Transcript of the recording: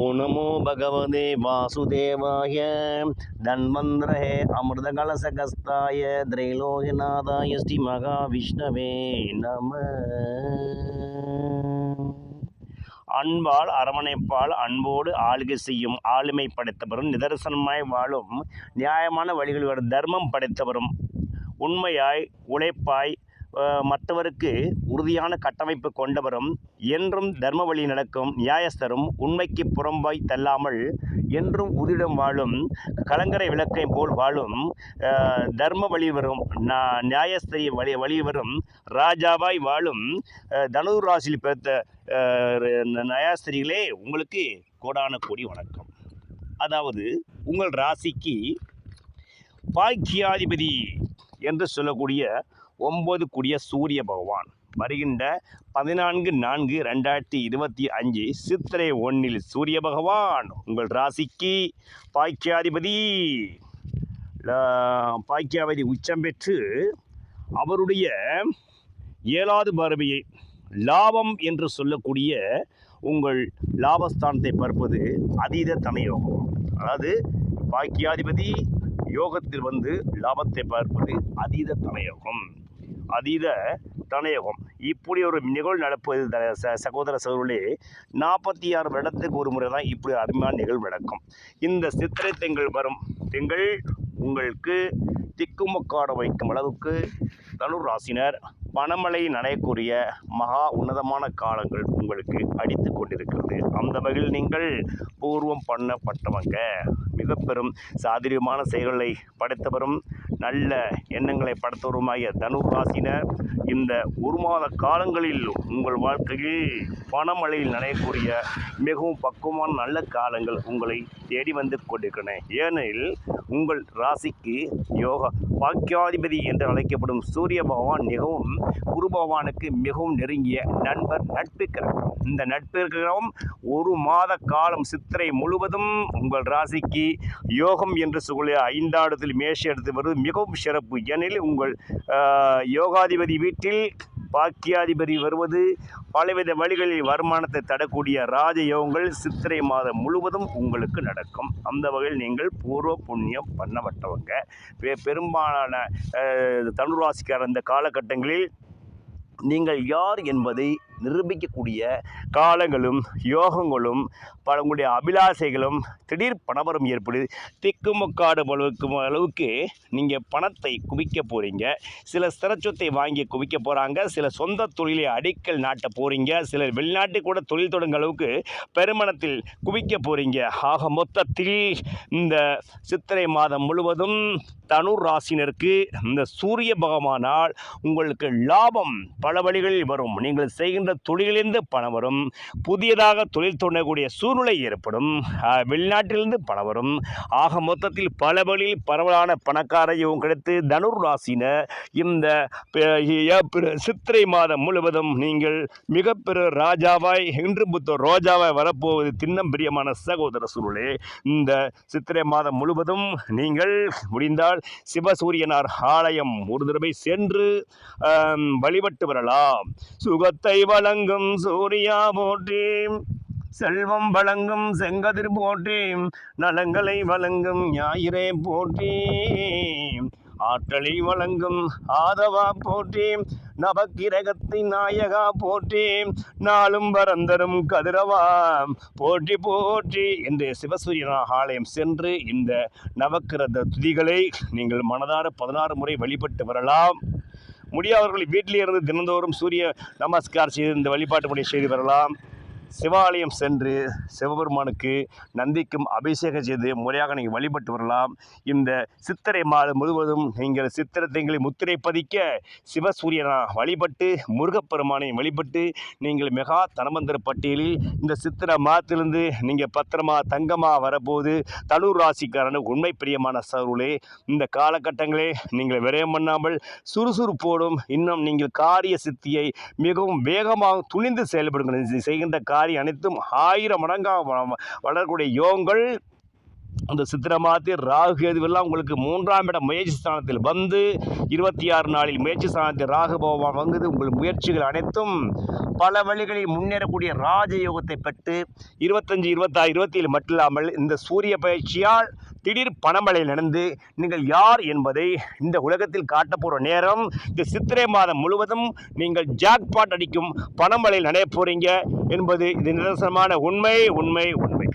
ஓ நமோ பகவதே வாசுதேவாய தன்வந்திரஹே அமிர்த கலசகஸ்தாய திரைலோகநாதாய ஸ்ரீ மகாவிஷ்ணவே நம அன்பால் அரவணைப்பால் அன்போடு ஆளுகை செய்யும் ஆளுமை படைத்தவரும் நிதர்சனமாய் வாழும் நியாயமான வழிகளில் வரும் தர்மம் படைத்தவரும் உண்மையாய் உழைப்பாய் மற்றவருக்கு உறுதியான கட்டமைப்பு கொண்டவரும் என்றும் தர்ம வழி நடக்கும் நியாயஸ்தரும் உண்மைக்கு புறம்பாய் தள்ளாமல் என்றும் உதிடம் வாழும் கலங்கரை விளக்கை போல் வாழும் தர்ம வழி வரும் வழி வழிவரும் ராஜாவாய் வாழும் தனுர் ராசியில் பிறத்த நியாயஸ்திரிகளே உங்களுக்கு கோடான கோடி வணக்கம். அதாவது உங்கள் ராசிக்கு பாக்கியாதிபதி என்று சொல்லக்கூடிய ஒம்பது கூடிய சூரிய பகவான். வருகின்ற பதினான்கு நான்கு ரெண்டாயிரத்தி இருபத்தி அஞ்சு சித்திரை ஒன்றில் சூரிய பகவான். உங்கள் ராசிக்கு பாக்கியாதிபதி. ல- உச்சம் பெற்று அவருடைய ஏழாவது பார்வையை லாபம் என்று சொல்லக்கூடிய உங்கள் லாபஸ்தானத்தை பார்ப்பது அதீத தனயோகம். அதாவது பாக்கியாதிபதி யோகத்தில் வந்து லாபத்தை பார்ப்பது அதீத தனயோகம். அதீத தனயோகம். இப்படி ஒரு நிகழ்வு நடப்பது த- ச- சகோதர சகோதரர்களே நாற்பத்தி ஆறு வருடத்துக்கு ஒரு முறை தான் இப்படி அருமையான நிகழ்வு நடக்கும். இந்த சித்திரை திங்கள் வரும் திங்கள் உங்களுக்கு திக்குமுக்காட வைக்கும் அளவுக்கு தனுர் ராசினர் பணமழை நனையக்கூடிய மகா உன்னதமான காலங்கள் உங்களுக்கு அடித்து கொண்டிருக்கிறது. அந்த வகையில் நீங்கள் பூர்வம் பண்ணப்பட்டவங்க. மிக பெரும் சாதுரியமான செயல்களை படைத்தவரும் நல்ல எண்ணங்களை படைத்தவருமாகிய தனுர் ராசினர் இந்த ஒரு மாத காலங்களில் உங்கள் வாழ்க்கையில் பணமழையில் நனையக்கூடிய மிகவும் பக்குவமான நல்ல காலங்கள் உங்களை தேடி வந்து கொண்டிருக்கின்றன. ஏனெனில் உங்கள் ராசிக்கு யோகா பாக்கியாதிபதி என்று அழைக்கப்படும் சூரிய பகவான் மிகவும் குரு பகவானுக்கு மிகவும் நெருங்கிய நண்பர் நட்பு கிரகம் இந்த நட்பு கிரகம் ஒரு மாத காலம் சித்திரை முழுவதும் உங்கள் ராசிக்கு யோகம் என்று சொல்லிய ஐந்தாடத்தில் மேஷ எடுத்து வருவது மிகவும் சிறப்பு. ஏனெனில் உங்கள் யோகாதிபதி வீட்டில் பாக்கியாதிபதி வருவது பலவித வழிகளில் வருமானத்தை தடக்கூடிய ராஜயோகங்கள் சித்திரை மாதம் முழுவதும் உங்களுக்கு நடக்கும். அந்த வகையில் நீங்கள் பூர்வ புண்ணியம் பண்ணப்பட்டவங்க பெரும்பாலான தனுராசிக்கார இந்த காலகட்டங்களில் நீங்கள் யார் என்பதை நிரூபிக்கக்கூடிய காலங்களும் யோகங்களும் பல உங்களுடைய அபிலாசைகளும் திடீர் பணவரம் ஏற்படுது. திக்குமுக்காடு அளவுக்கு அளவுக்கு நீங்கள் பணத்தை குவிக்க போகிறீங்க சில ஸ்திரச்சொத்தை வாங்கி குவிக்க போகிறாங்க சில சொந்த தொழிலை அடிக்கல் நாட்ட போகிறீங்க சிலர் வெளிநாட்டு கூட தொழில் தொடங்க அளவுக்கு பெருமணத்தில் குவிக்க போகிறீங்க ஆக மொத்தத்தில் இந்த சித்திரை மாதம் முழுவதும் தனுர் ராசினருக்கு இந்த சூரிய பகவானால் உங்களுக்கு லாபம் பல வழிகளில் வரும். நீங்கள் செய்கின்ற தொழிலிருந்து பணம் வரும். புதியதாக தொழில் தொடங்கக்கூடிய சூழ்நிலை ஏற்படும். வெளிநாட்டிலிருந்து பணம் வரும். ஆக மொத்தத்தில் பல வழியில் பரவலான பணக்கார யோகம் கிடைத்து தனுர் ராசினர் இந்த சித்திரை மாதம் முழுவதும் நீங்கள் மிகப்பெரு ராஜாவாய் இன்று புத்த ரோஜாவாய் வரப்போவது தின்னம் பிரியமான சகோதர சூழலே இந்த சித்திரை மாதம் முழுவதும் நீங்கள் முடிந்தால் சிவசூரியனார் ஆலயம் ஒரு தடவை சென்று வழிபட்டு வரலாம். சுகத்தை வழங்கும் சூர்யா போற்றி செல்வம் வழங்கும் செங்கதிர் போற்றி நலங்களை வழங்கும் ஞாயிறே போற்றி ஆற்றலை வழங்கும் ஆதவா போற்றி நவக்கிரகத்தின் நாயகா போற்றி நாளும் வரந்தரும் கதிரவா. போற்றி போற்றி என்று சிவசூரியன் ஆலயம் சென்று இந்த நவக்கிரத துதிகளை நீங்கள் மனதார பதினாறு முறை வழிபட்டு வரலாம். முடியாதவர்கள் வீட்டிலே இருந்து தினந்தோறும் சூரிய நமஸ்கார் செய்து இந்த வழிபாட்டு பணி செய்து வரலாம். சிவாலயம் சென்று சிவபெருமானுக்கு நந்திக்கும் அபிஷேகம் செய்து முறையாக நீங்கள் வழிபட்டு வரலாம். இந்த சித்திரை மாதம் முழுவதும் நீங்கள் சித்திரை முத்திரை பதிக்க சிவசூரியனா வழிபட்டு முருகப்பெருமானை வழிபட்டு நீங்கள் மெகா தனமந்திர பட்டியலில் இந்த சித்திரை மாதத்திலிருந்து நீங்கள் பத்திரமா தங்கமா வரப்போது தனூர் ராசிக்காரனு உண்மை பிரியமான சருளே இந்த காலகட்டங்களே நீங்கள் விரயம் பண்ணாமல் சுறுசுறுப்போடும் இன்னும் நீங்கள் காரிய சித்தியை மிகவும் வேகமாக துணிந்து செயல்படுங்கள். செய்கின்ற செய்கின்ற காரியம் அனைத்தும் ஆயிரம் மடங்காக வ- வளரக்கூடிய யோகங்கள் அந்த சித்திரை ராகு கேதுவெல்லாம் உங்களுக்கு மூன்றாம் இடம் முயற்சி ஸ்தானத்தில் வந்து இருபத்தி ஆறு நாளில் முயற்சி ஸ்தானத்தில் ராகு பகவான் வங்குது உங்கள் முயற்சிகள் அனைத்தும் பல வழிகளில் முன்னேறக்கூடிய ராஜயோகத்தை பெற்று இருபத்தஞ்சி இருபத்தாறு இருபத்தி ஏழு மட்டும் இல்லாமல் இந்த சூரிய பயிற்சியால் திடீர் பணமழை நடந்து நீங்கள் யார் என்பதை இந்த உலகத்தில் காட்டப்போகிற நேரம் இந்த சித்திரை மாதம் முழுவதும் நீங்கள் ஜாக்பாட் அடிக்கும் பனமழையில் நடைய போறீங்க என்பது இது நிதர்சனமான உண்மை உண்மை உண்மை.